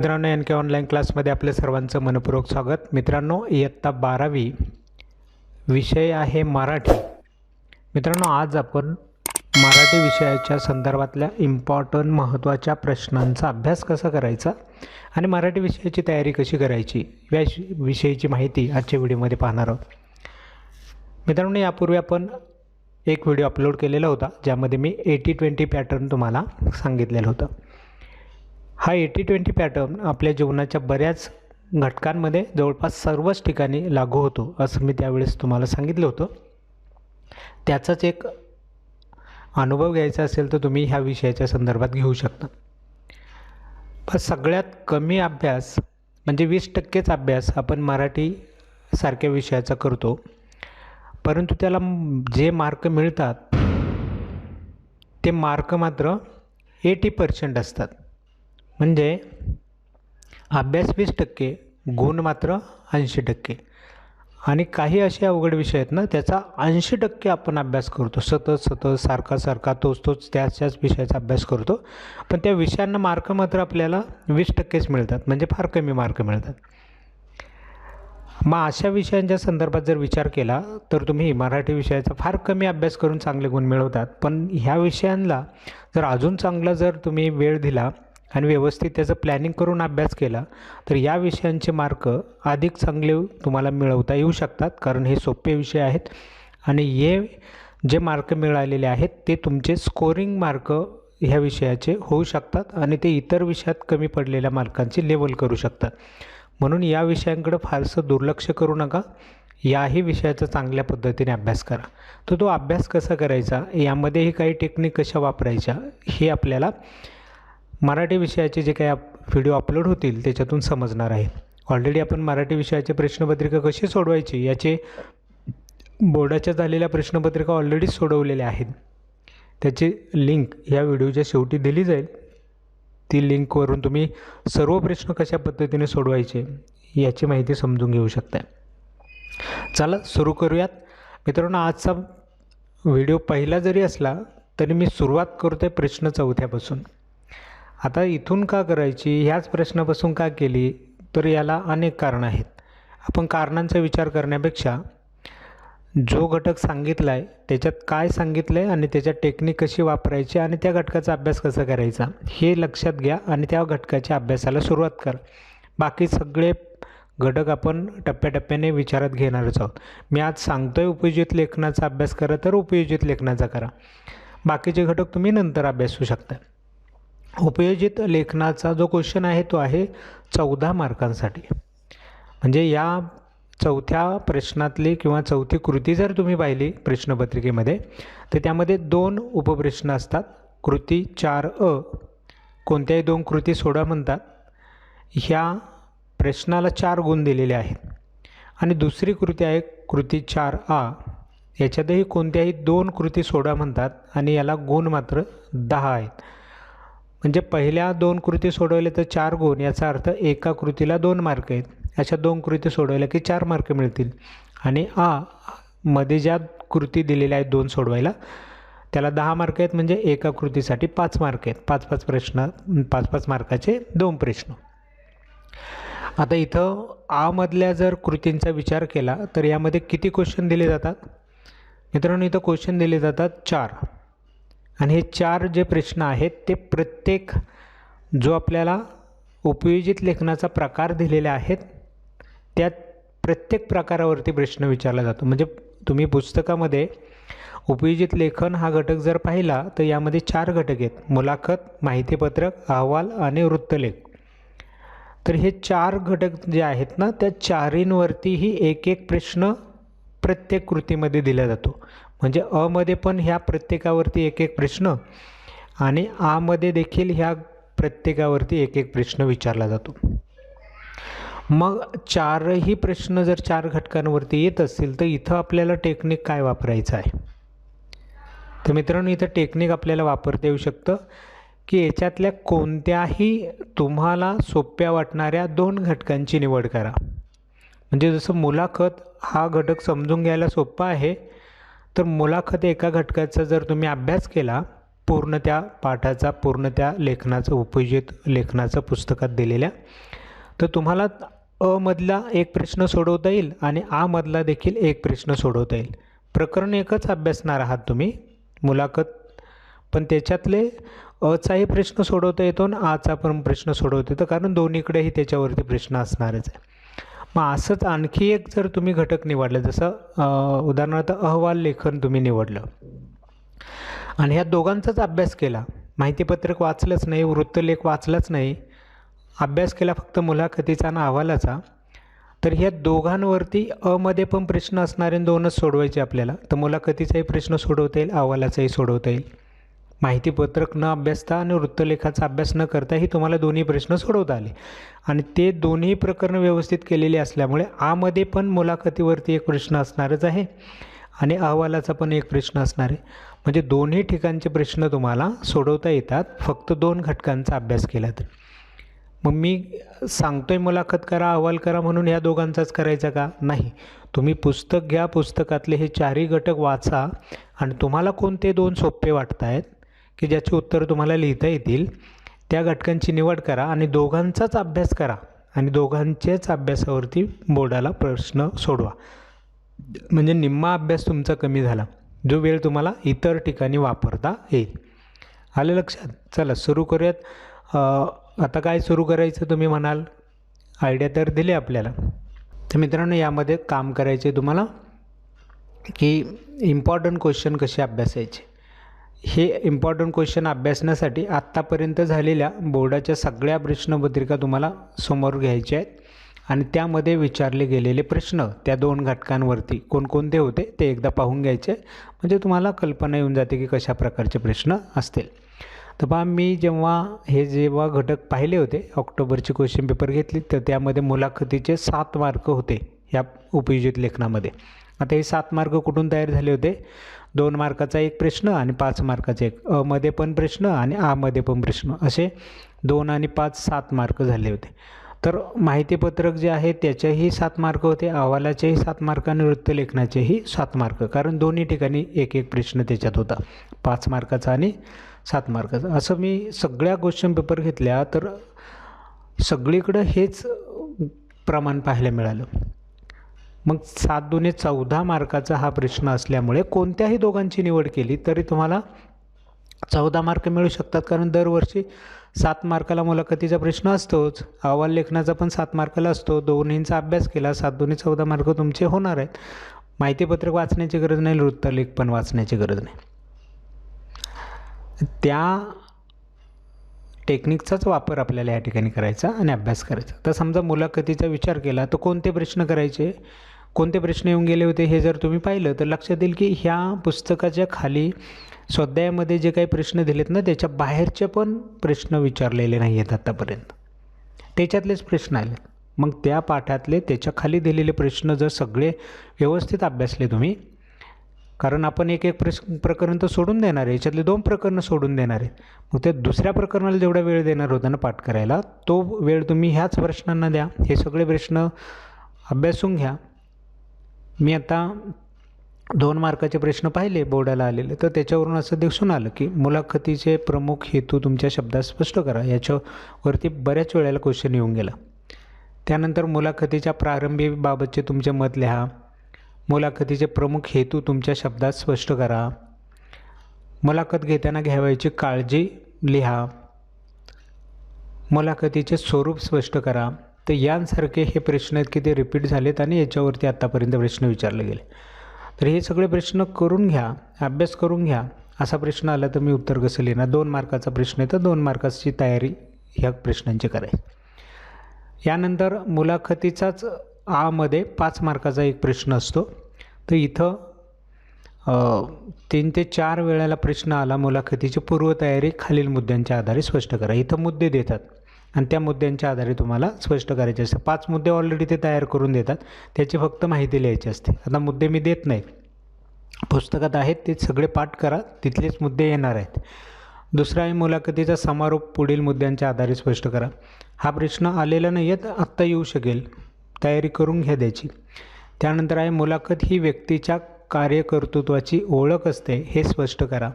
मित्रांनो एन के ऑनलाईन क्लासमध्ये आपल्या सर्वांचं मनपूर्वक स्वागत. मित्रांनो इयत्ता बारावी विषय आहे मराठी. मित्रांनो आज आपण मराठी विषयाच्या संदर्भातल्या इम्पॉर्टंट महत्त्वाच्या प्रश्नांचा अभ्यास कसा करायचा आणि मराठी विषयाची तयारी कशी करायची या विषयीची माहिती आजच्या व्हिडिओमध्ये पाहणार आहोत. मित्रांनो यापूर्वी आपण एक व्हिडिओ अपलोड केलेला होता ज्यामध्ये मी एटी ट्वेंटी पॅटर्न तुम्हाला सांगितलेलं होतं. हा एटी ट्वेंटी पॅटर्न आपल्या जीवनाच्या बऱ्याच घटकांमध्ये जवळपास सर्वच ठिकाणी लागू होतो असं मी त्यावेळेस तुम्हाला सांगितलं होतं. त्याचाच एक अनुभव घ्यायचा असेल तर तुम्ही ह्या विषयाच्या संदर्भात घेऊ शकता. पण सगळ्यात कमी अभ्यास म्हणजे वीस टक्केच अभ्यास आपण मराठी सारख्या विषयाचा करतो. परंतु त्याला जे मार्क मिळतात ते मार्क मात्र एटी पर्सेंट असतात. म्हणजे अभ्यास वीस टक्के गुण मात्र ऐंशी टक्के. आणि काही असे अवघड विषय आहेत ना त्याचा ऐंशी टक्के आपण अभ्यास करतो. सतत सतत सारखा सारखा तोच तोच त्याच त्याच विषयाचा अभ्यास करतो. पण त्या विषयांना मार्क मात्र आपल्याला वीस टक्केच मिळतात म्हणजे फार कमी मार्क मिळतात. मग अशा विषयांच्या संदर्भात जर विचार केला तर तुम्ही मराठी विषयाचा फार कमी अभ्यास करून चांगले गुण मिळवतात. पण ह्या विषयांना जर अजून चांगला जर तुम्ही वेळ दिला आणि व्यवस्थित त्याचं प्लॅनिंग करून अभ्यास केला तर या विषयांचे मार्क अधिक चांगले तुम्हाला मिळवता येऊ शकतात कारण हे सोपे विषय आहेत. आणि हे जे मार्क मिळालेले आहेत ते तुमचे स्कोरिंग मार्क ह्या विषयाचे होऊ शकतात आणि ते इतर विषयात कमी पडलेल्या मार्कांची लेवल करू शकतात. म्हणून या विषयांकडं फारसं दुर्लक्ष करू नका. याही विषयाचा चांगल्या पद्धतीने अभ्यास करा. तर तो अभ्यास कसा करायचा? यामध्येही काही टेक्निक कशा वापरायच्या? हे आपल्याला मराठी विषयाचे जे काही व्हिडिओ अपलोड होतील त्याच्यातून समजणार आहे. ऑलरेडी आपण मराठी विषयाचे प्रश्नपत्रिका कशी सोडवायची याचे बोर्डाच्या झालेल्या प्रश्नपत्रिका ऑलरेडी सोडवलेल्या आहेत. त्याची लिंक या व्हिडिओच्या शेवटी दिली जाईल. ती लिंकवरून तुम्ही सर्व प्रश्न कशा पद्धतीने सोडवायचे याची माहिती समजून घेऊ शकता चला सुरू करूयात. मित्रांनो आजचा व्हिडिओ पहिला जरी असला तरी मी सुरुवात करतो आहे प्रश्न चौथ्यापासून. आता इथून का करायची? ह्याच प्रश्नापासून का केली? तर याला अनेक कारणं आहेत. आपण कारणांचा विचार करण्यापेक्षा जो घटक सांगितला आहे त्याच्यात काय सांगितलं आहे आणि त्याच्यात टेक्निक कशी वापरायची आणि त्या घटकाचा अभ्यास कसा करायचा हे लक्षात घ्या आणि त्या घटकाच्या अभ्यासाला सुरुवात करा. बाकी सगळे घटक आपण टप्प्याटप्प्याने विचारात घेणारच आहोत. मी आज सांगतो आहे उपयोजित लेखनाचा अभ्यास करा तर उपयोजित लेखनाचा करा. बाकीचे घटक तुम्ही नंतर अभ्यासू शकता. उपयोजित लेखनाचा जो क्वेश्चन आहे तो आहे चौदा मार्कांसाठी. म्हणजे या चौथ्या प्रश्नातली किंवा चौथी कृती जर तुम्ही पाहिली प्रश्नपत्रिकेमध्ये तर त्यामध्ये दोन उपप्रश्न असतात. कृती चार अ कोणत्याही दोन कृती सोडा म्हणतात. ह्या प्रश्नाला चार गुण दिलेले आहेत. आणि दुसरी कृती आहे कृती चार आ. याच्यातही कोणत्याही दोन कृती सोडा म्हणतात आणि याला गुण मात्र दहा आहेत. म्हणजे पहिल्या दोन कृती सोडवल्या तर चार गुण याचा अर्थ एका कृतीला दोन मार्क आहेत. अशा दोन कृती सोडवल्या की चार मार्क मिळतील. आणि आ मध्ये ज्या कृती दिलेल्या आहेत दोन सोडवायला त्याला दहा मार्क आहेत म्हणजे एका कृतीसाठी पाच मार्क आहेत. पाच पाच प्रश्न पाच पाच मार्काचे दोन प्रश्न. आता इथं आमधल्या जर कृतींचा विचार केला तर यामध्ये किती क्वेश्चन दिले जातात? मित्रांनो इथं क्वेश्चन दिले जातात चार. आणि हे चार जे प्रश्न आहेत ते प्रत्येक जो आपल्याला उपयोजित लेखनाचा प्रकार दिलेले आहेत त्यात प्रत्येक प्रकारावरती प्रश्न विचारला जातो. म्हणजे तुम्ही पुस्तकामध्ये उपयोजित लेखन हा घटक जर पाहिला तर यामध्ये चार घटक आहेत. मुलाखत माहितीपत्रक अहवाल आणि वृत्तलेख. तर हे चार घटक जे आहेत ना त्या चारींवरतीही एक एक प्रश्न प्रत्येक कृतीमध्ये दिला जातो. म्हणजे अमध्ये पण ह्या प्रत्येकावरती एक एक प्रश्न आणि आमध्ये देखील ह्या प्रत्येकावरती एक एक प्रश्न विचारला जातो. मग चारही प्रश्न जर चार घटकांवरती येत असतील तर इथं आपल्याला टेक्निक काय वापरायचं आहे? तर मित्रांनो इथं टेक्निक आपल्याला वापरता येऊ शकतं की याच्यातल्या कोणत्याही तुम्हाला सोप्या वाटणाऱ्या दोन घटकांची निवड करा. म्हणजे जसं मुलाखत हा घटक समजून घ्यायला सोपा आहे तर मुलाखत एका घटकाचा जर तुम्ही अभ्यास केला पूर्ण त्या पाठाचा पूर्ण त्या लेखनाचं उपयोजित लेखनाचं पुस्तकात दिलेल्या तर तुम्हाला अमधला एक प्रश्न सोडवता येईल आणि आमधला देखील एक प्रश्न सोडवता येईल. प्रकरण एकच अभ्यासणार आहात तुम्ही मुलाखत. पण त्याच्यातले अचाही प्रश्न सोडवता येतो आणि आचा पण प्रश्न सोडवता येतो कारण दोन्हीकडेही त्याच्यावरती प्रश्न असणारच आहे. मग असंच आणखी एक जर तुम्ही घटक निवडलं जसं उदाहरणार्थ अहवाल लेखन तुम्ही निवडलं. आणि ह्या दोघांचाच अभ्यास केला. माहितीपत्रक वाचलंच नाही वृत्तलेख वाचलाच नाही. अभ्यास केला फक्त मुलाखतीचा आणि अहवालाचा. तर ह्या दोघांवरती अमध्ये पण प्रश्न असणारे दोनच सोडवायचे आपल्याला. तर मुलाखतीचाही प्रश्न सोडवता येईल अहवालाचाही सोडवता येईल. माहितीपत्रक न अभ्यासता आणि वृत्तलेखाचा अभ्यास न करताही तुम्हाला दोन्ही प्रश्न सोडवता आले. आणि ते दोन्ही प्रकरणं व्यवस्थित केलेली असल्यामुळे आमध्ये पण मुलाखतीवरती एक प्रश्न असणारच आहे आणि अहवालाचा पण एक प्रश्न असणार आहे. म्हणजे दोन्ही ठिकाणचे प्रश्न तुम्हाला सोडवता येतात फक्त दोन घटकांचा अभ्यास केला तर. मग मी सांगतोय मुलाखत करा अहवाल करा म्हणून ह्या दोघांचाच करायचा का? नाही. तुम्ही पुस्तक घ्या पुस्तकातले हे चारही घटक वाचा आणि तुम्हाला कोणते दोन सोपे वाटत आहेत की ज्याची उत्तरं तुम्हाला लिहिता येतील त्या घटकांची निवड करा आणि दोघांचाच अभ्यास करा आणि दोघांच्याच अभ्यासावरती बोर्डाला प्रश्न सोडवा. म्हणजे निम्मा अभ्यास तुमचा कमी झाला जो वेळ तुम्हाला इतर ठिकाणी वापरता येईल. आलं लक्षात? चला सुरू करूयात. आता काय सुरू करायचं तुम्ही म्हणाल? आयडिया तर दिली आपल्याला. तर मित्रांनो यामध्ये काम करायचे तुम्हाला की इम्पॉर्टंट क्वेश्चन कसे अभ्यासायचे. हे इम्पॉर्टंट क्वेश्चन अभ्यासण्यासाठी आत्तापर्यंत झालेल्या बोर्डाच्या सगळ्या प्रश्नपत्रिका तुम्हाला समोर घ्यायच्या आहेत. आणि त्यामध्ये विचारले गेलेले प्रश्न त्या दोन घटकांवरती कोणकोणते होते ते एकदा पाहून घ्यायचे. म्हणजे तुम्हाला कल्पना येऊन जाते की कशा प्रकारचे प्रश्न असतील. तर पहा मी जेव्हा हे जेव्हा घटक पाहिले होते ऑक्टोबरची क्वेश्चन पेपर घेतली तर त्यामध्ये मुलाखतीचे सात मार्क होते या उपयोजित लेखनामध्ये. आता हे सात मार्क कुठून तयार झाले होते? दोन मार्काचा एक प्रश्न आणि पाच मार्काचा एक. अमध्ये पण प्रश्न आणि आमध्ये पण प्रश्न. असे दोन आणि पाच सात मार्क झाले होते. तर माहितीपत्रक जे आहे त्याचेही सात मार्क होते अहवालाचेही सात मार्क आणि वृत्तलेखनाचेही सात मार्क. कारण दोन्ही ठिकाणी एक एक प्रश्न त्याच्यात होता. पाच मार्काचा आणि सात मार्काचा. असं मी सगळ्या क्वेश्चन पेपर घेतल्या तर सगळीकडं हेच प्रमाण पाहायला मिळालं. मग सात दोन्ही चौदा मार्काचा हा प्रश्न असल्यामुळे कोणत्याही दोघांची निवड केली तरी तुम्हाला चौदा मार्क मिळू शकतात. कारण दरवर्षी सात मार्काला मुलाखतीचा प्रश्न असतोच. अहवाल लेखनाचा पण सात मार्काला असतो. दोन्हींचा अभ्यास केला सात दोन्ही चौदा मार्क तुमचे होणार आहेत. माहितीपत्रक वाचण्याची गरज नाही वृत्तलेख पण वाचण्याची गरज नाही. त्या टेक्निकचाच वापर आपल्याला या ठिकाणी करायचा आणि अभ्यास करायचा. तर समजा मुलाखतीचा विचार केला तर कोणते प्रश्न करायचे? कोणते प्रश्न येऊन गेले होते हे जर तुम्ही पाहिलं तर लक्षात येईल की ह्या पुस्तकाच्या खाली स्वाध्यायामध्ये जे काही प्रश्न दिलेत ना त्याच्या बाहेरचे पण प्रश्न विचारलेले नाही आहेत आत्तापर्यंत त्याच्यातलेच प्रश्न आले मग त्या पाठातले त्याच्याखाली दिलेले प्रश्न जर सगळे व्यवस्थित अभ्यासले तुम्ही कारण आपण एक एक प्रश्न प्रकरण तर सोडून देणार आहे याच्यातले दोन प्रकरणं सोडून देणार आहे मग त्या दुसऱ्या प्रकरणाला जेवढा वेळ देणार होता ना पाठ करायला तो वेळ तुम्ही ह्याच प्रश्नांना द्या. हे सगळे प्रश्न अभ्यासून घ्या. मी आता दोन मार्काचे प्रश्न पाहिले बोर्डाला आलेले. तर त्याच्यावरून असं दिसून आलं की मुलाखतीचे प्रमुख हेतू तुमच्या शब्दात स्पष्ट करा. याच्यावरती बऱ्याच वेळेला क्वेश्चन येऊन गेला. त्यानंतर मुलाखतीच्या प्रारंभी बाबतचे तुमचे मत लिहा. मुलाखतीचे प्रमुख हेतू तुमच्या शब्दात स्पष्ट करा. मुलाखत घेताना घ्यावयाची काळजी लिहा. मुलाखतीचे स्वरूप स्पष्ट करा. तर यांसारखे हे प्रश्न आहेत की ते रिपीट झालेत आणि याच्यावरती आत्तापर्यंत प्रश्न विचारले गेले. तर हे सगळे प्रश्न करून घ्या अभ्यास करून घ्या. असा प्रश्न आला तर मी उत्तर कसं लिहिणार? दोन मार्काचा प्रश्न आहे तर दोन मार्काची तयारी ह्या प्रश्नांची करायची यानंतर मुलाखतीचाच आमध्ये पाच मार्काचा एक प्रश्न असतो. तर इथं तीन ते चार वेळेला प्रश्न आला मुलाखतीची पूर्वतयारी खालील मुद्द्यांच्या आधारे स्पष्ट करा. इथं मुद्दे देतात. आणि त्या मुद्द्यांच्या आधारे तुम्हाला स्पष्ट करायचे असते. पाच मुद्दे ऑलरेडी ते तयार करून देतात. त्याची फक्त माहिती लिहायची असते. आता मुद्दे मी देत नाही. पुस्तकात आहेत ते सगळे पाठ करा. तिथलेच मुद्दे येणार आहेत. दुसरा आहे मुलाखतीचा समारोप पुढील मुद्द्यांच्या आधारे स्पष्ट करा. हा प्रश्न आलेला नाही आहे तर आत्ता येऊ शकेल. तयारी करून घ्या द्यायची त्यानंतर आहे मुलाखत ही व्यक्तीच्या कार्यकर्तृत्वाची ओळख असते हे स्पष्ट करा.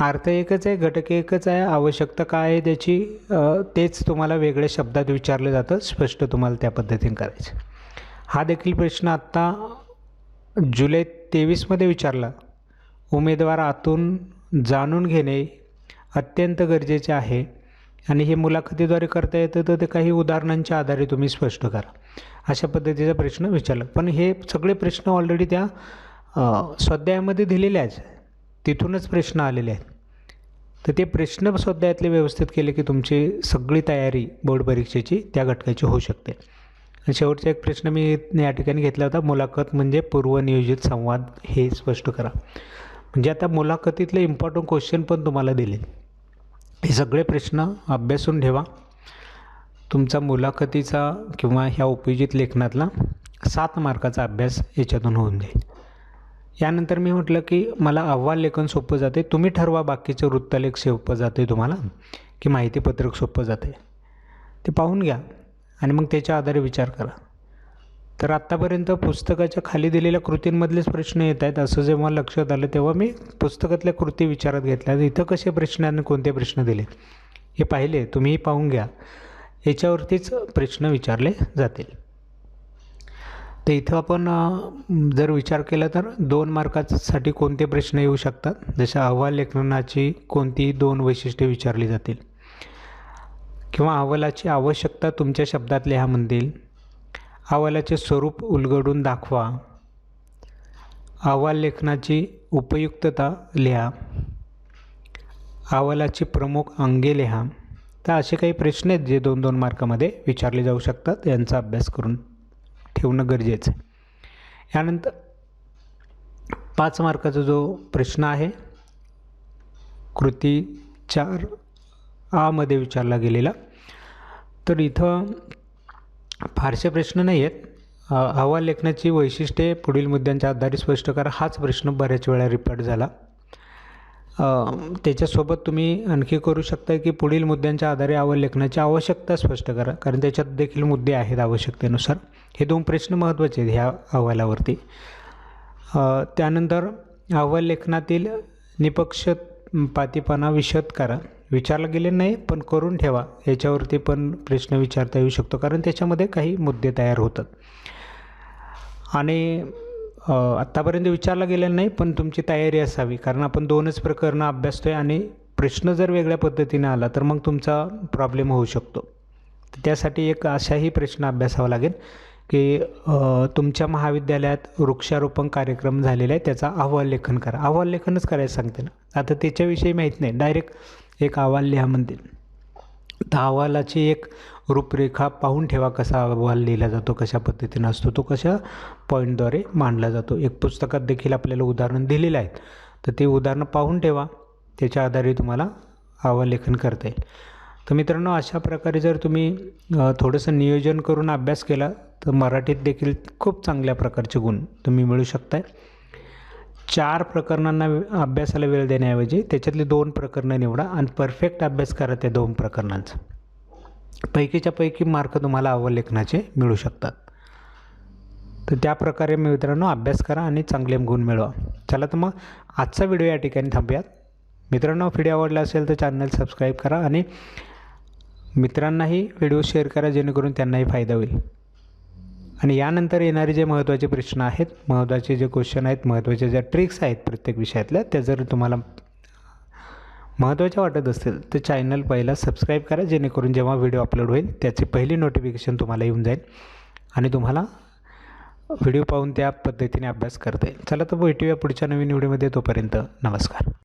अर्थ एकच आहे घटक एकच आहे आवश्यकता काय आहे त्याची तेच तुम्हाला वेगळ्या शब्दात विचारलं जातं स्पष्ट तुम्हाला त्या पद्धतीने करायचं. हा देखील प्रश्न आत्ता जुलै तेवीसमध्ये विचारला. उमेदवार आतून जाणून घेणे अत्यंत गरजेचे आहे आणि हे मुलाखतीद्वारे करता येतं तर ते काही उदाहरणांच्या आधारे तुम्ही स्पष्ट करा. अशा पद्धतीचा प्रश्न विचारला. पण हे सगळे प्रश्न ऑलरेडी त्या स्वाध्यायामध्ये दिलेले आहेत. तिथूनच प्रश्न आलेले आहेत. तर ते प्रश्न स्वाध्यायातले व्यवस्थित केले की तुमची सगळी तयारी बोर्ड परीक्षेची त्या घटकाची होऊ शकते. आणि शेवटचा एक प्रश्न मी या ठिकाणी घेतला होता मुलाखत म्हणजे पूर्वनियोजित संवाद हे स्पष्ट करा. म्हणजे आता मुलाखतीतले इम्पॉर्टंट क्वेश्चन पण तुम्हाला दिले हे सगळे प्रश्न अभ्यासून ठेवा. तुमचा मुलाखतीचा किंवा ह्या उपयोजित लेखनातला सात मार्काचा अभ्यास याच्यातून होऊन जाईल. यानंतर मी म्हटलं की मला अहवाल लेखन सोपं जाते तुम्ही ठरवा बाकीचं वृत्तलेख सोपं जाते तुम्हाला की माहितीपत्रक सोपं जाते ते पाहून घ्या आणि मग त्याच्या आधारे विचार करा. तर आत्तापर्यंत पुस्तकाच्या खाली दिलेल्या कृतींमधलेच प्रश्न येत आहेत. असं जेव्हा लक्षात आलं तेव्हा मी पुस्तकातल्या कृती विचारात घेतल्या. इथं कसे प्रश्न आणि कोणते प्रश्न दिले? हे पाहिले तुम्हीही पाहून घ्या. याच्यावरतीच प्रश्न विचारले जातील. तर इथं आपण जर विचार केला तर दोन मार्कासाठी कोणते प्रश्न येऊ शकतात? जशा अहवाल लेखनाची कोणती दोन वैशिष्ट्ये विचारली जातील. किंवा अहवालाची आवश्यकता तुमच्या शब्दात लिहा म्हणतील. अहवालाचे स्वरूप उलगडून दाखवा. अहवाल लेखनाची उपयुक्तता लिहा. अहवालाची प्रमुख अंगे लिहा. तर असे काही प्रश्न आहेत जे दोन दोन मार्कामध्ये विचारले जाऊ शकतात यांचा अभ्यास करून. ठेवणं गरजेचं आहे. यानंतर पाच मार्काचा जो प्रश्न आहे कृती चार आमध्ये विचारला गेलेला. तर इथं फारसे प्रश्न नाही आहेत. अ, अहवाल लेखनाची वैशिष्ट्ये पुढील मुद्द्यांच्या आधारे स्पष्ट करा. हाच प्रश्न बऱ्याच वेळा रिपीट झाला. त्याच्यासोबत तुम्ही आणखी करू शकता की पुढील मुद्द्यांच्या आधारे अहवाल लेखनाची आवश्यकता स्पष्ट करा. कारण त्याच्यात देखील मुद्दे आहेत आवश्यकतेनुसार. हे दोन प्रश्न महत्त्वाचे आहेत ह्या अहवालावरती. त्यानंतर अहवाल लेखनातील निपक्ष पातीपणा विशद करा. विचारलं गेले नाही पण करून ठेवा. याच्यावरती पण प्रश्न विचारता येऊ शकतो कारण त्याच्यामध्ये काही मुद्दे तयार होतात. आणि आत्तापर्यंत विचारलं गेलेलं नाही पण तुमची तयारी असावी कारण आपण दोनच प्रकरणं अभ्यासतोय आणि प्रश्न जर वेगळ्या पद्धतीने आला तर मग तुमचा प्रॉब्लेम होऊ शकतो. त्यासाठी एक अशाही प्रश्न अभ्यासावा लागेल. की तुमच्या महाविद्यालयात वृक्षारोपण कार्यक्रम झालेला आहे त्याचा अहवाल लेखन करा. अहवाल लेखनच करायला सांगते ना. आता त्याच्याविषयी माहीत नाही. डायरेक्ट एक अहवाल लिहा म्हणतील तर अहवालाची एक रूपरेखा पाहून ठेवा कसा अहवाल लिहिला जातो कशा पद्धतीनं असतो तो कशा पॉईंटद्वारे मांडला जातो. एक पुस्तकात देखील आपल्याला उदाहरण दिलेलं आहेत. तर ते उदाहरणं पाहून ठेवा. त्याच्या आधारे तुम्हाला अहवाल लेखन करता येईल. तर मित्रांनो अशा प्रकारे जर तुम्ही थोडंसं नियोजन करून अभ्यास केला तर मराठीत देखील खूप चांगल्या प्रकारचे गुण तुम्ही मिळू शकताय. चार प्रकरणांना अभ्यासाला वेळ देण्याऐवजी त्याच्यातली दोन प्रकरणं निवडा आणि परफेक्ट अभ्यास करा त्या दोन प्रकरणांचा. पैकीच्या पैकी मार्क तुम्हाला अवलेखनाचे मिळू शकतात. तर त्या प्रकारे मित्रांनो अभ्यास करा आणि चांगले गुण मिळवा. चला तर मग आजचा व्हिडिओ या ठिकाणी थांबूयात. मित्रांनो व्हिडिओ आवडला असेल तर चॅनल सबस्क्राईब करा आणि मित्रांनाही व्हिडिओ शेअर करा जेणेकरून त्यांनाही फायदा होईल. आणि यानंतर येणारे जे महत्त्वाचे प्रश्न आहेत महत्त्वाचे जे क्वेश्चन आहेत महत्त्वाच्या ज्या ट्रिक्स आहेत प्रत्येक विषयातल्या त्या जर तुम्हाला महत्त्वाच्या वाटत असतील तर चॅनल पहिला सबस्क्राईब करा जेणेकरून जेव्हा व्हिडिओ अपलोड होईल त्याची पहिली नोटिफिकेशन तुम्हाला येऊन जाईल आणि तुम्हाला व्हिडिओ पाहून त्या पद्धतीने अभ्यास करता येईल. चला तर भेटूया पुढच्या नवीन व्हिडिओमध्ये तोपर्यंत नमस्कार.